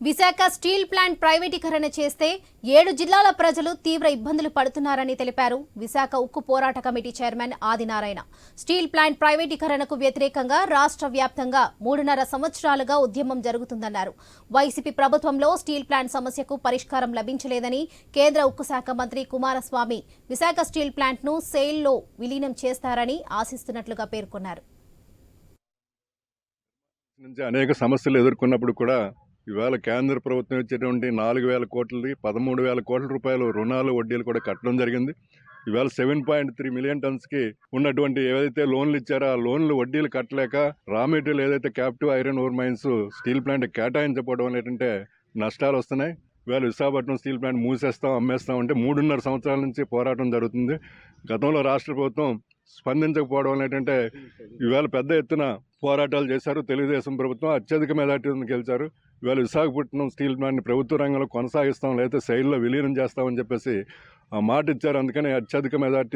Visakha steel plant ప్రైవేటీకరణ చేస్తే ఏడు జిల్లాల ప్రజలు తీవ్ర ఇబ్బందులు పడుతున్నారని తెలిపారు. విశాఖ ఉక్కు పోరాట committee chairman Adinarayana. Steel plant ప్రైవేటీకరణకు వ్యతిరేకంగా రాష్ట్ర వ్యాప్తంగా మూడున్నర సంవత్సరాలుగా ఉద్యమం జరుగుతుందన్నారు. వైసీపీ ప్రభుత్వంలో స్టీల్ ప్లాంట్ సమస్యకు పరిష్కారం లభించలేదని కేంద్ర ఉక్కు శాఖ మంత్రి కుమారస్వామి విశాఖ స్టీల్ ప్లాంట్ను సెయిల్లో విలీనం చేస్తారని ఆశిస్తున్నట్లుగా పేర్కొన్నారు. నుంచి అనేక సమస్యలు ఎదుర్కొన్నప్పుడు కూడా ఇవాళ కేంద్ర ప్రభుత్వం ఇచ్చేటువంటి నాలుగు వేల కోట్లది పదమూడు వేల కోట్ల రూపాయలు రుణాలు వడ్డీలు కూడా కట్టడం జరిగింది. ఇవాళ సెవెన్ పాయింట్ త్రీ మిలియన్ టన్స్కి ఉన్నటువంటి ఏదైతే లోన్లు ఇచ్చారో ఆ లోన్లు వడ్డీలు కట్టలేక రా మెటీరియల్ ఏదైతే captive iron ore mines steel plant కేటాయించకపోవడం అనేటంటే ఏంటంటే నష్టాలు వస్తున్నాయి. ఇవాళ విశాఖపట్నం స్టీల్ ప్లాంట్ మూసేస్తాం అమ్మేస్తాం అంటే మూడున్నర సంవత్సరాల నుంచి పోరాటం జరుగుతుంది. గతంలో రాష్ట్ర ప్రభుత్వం స్పందించకపోవడం వల్ల ఏంటంటే ఇవాళ పెద్ద ఎత్తున పోరాటాలు చేశారు. తెలుగుదేశం ప్రభుత్వం అత్యధిక మెజార్టీని గెలిచారు. ఇవాళ విశాఖపట్నం స్టీల్ ప్లాంట్ని ప్రభుత్వ రంగంలో కొనసాగిస్తాం లేకపోతే శైలిలో విలీనం చేస్తామని చెప్పేసి ఆ మాట ఇచ్చారు అందుకని అత్యధిక మెజార్టీ